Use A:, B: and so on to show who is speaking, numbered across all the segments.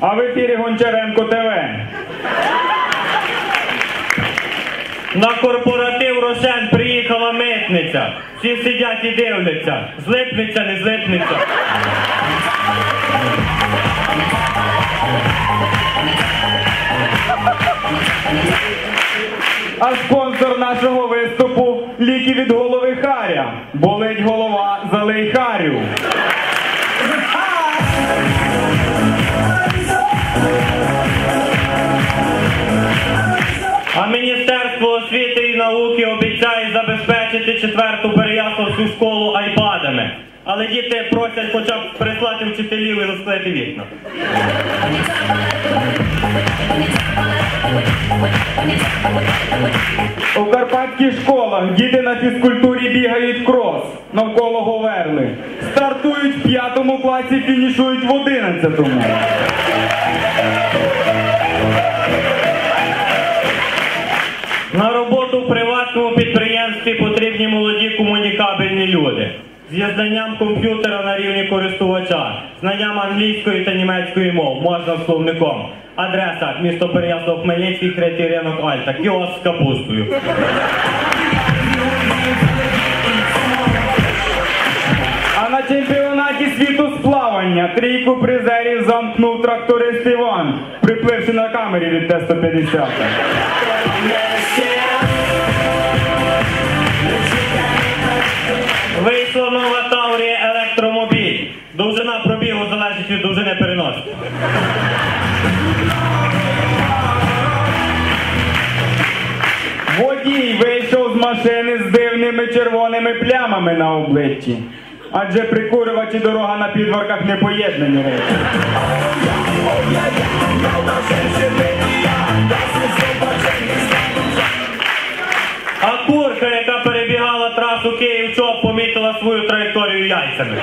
A: А в ефірі Гончаренко ТВ.
B: На корпоратив Рошен приїхала митниця. Всі сидять і дивляться. Злипнеться, не злипнеться.
A: А спонсор нашого виступу ліки від голови Харя. Болить голова, залий Харю.
B: І науки обіцяє забезпечити четверту переяславську школу айпадами. Але діти просять хоча б прислати вчителів і розклеїти вікна.
A: У карпатських школах діти на фізкультурі бігають крос навколо Говерли. Стартують в п'ятому класі, фінішують в одинадцятому.
B: Підприємстві потрібні молоді комунікабельні люди. З знанням комп'ютера на рівні користувача, знанням англійської та німецької мов, можна словником. Адреса місто Переяслав Хмельницький, третій ринок Альта, кіоск з капустою.
A: А на чемпіонаті світу з плавання трійку призерів замкнув тракторист Іван, припливши на камері від Т-150.
B: Пробігу залежить від довжини переносу.
A: Водій вийшов з машини з дивними червоними плямами на обличчі. Адже прикурювач і дорога на підварках не поєднані речі.
B: А курка, яка перебігала трасу Київ-Чоп, помітила свою траєкторію яйцями.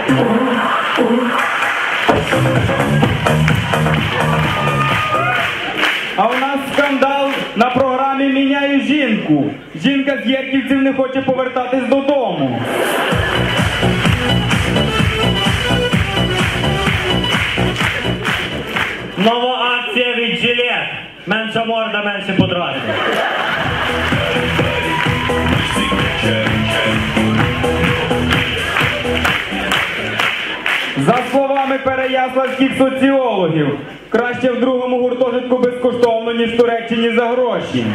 A: А у нас скандал на програмі Міняю жінку. Жінка з Єрківців не хоче повертатись додому.
B: Нова акція від Жилет. Менша морда, менше подразнень.
A: Переяславських соціологів, краще в другому гуртожитку безкоштовно, ніж в Туреччині за гроші.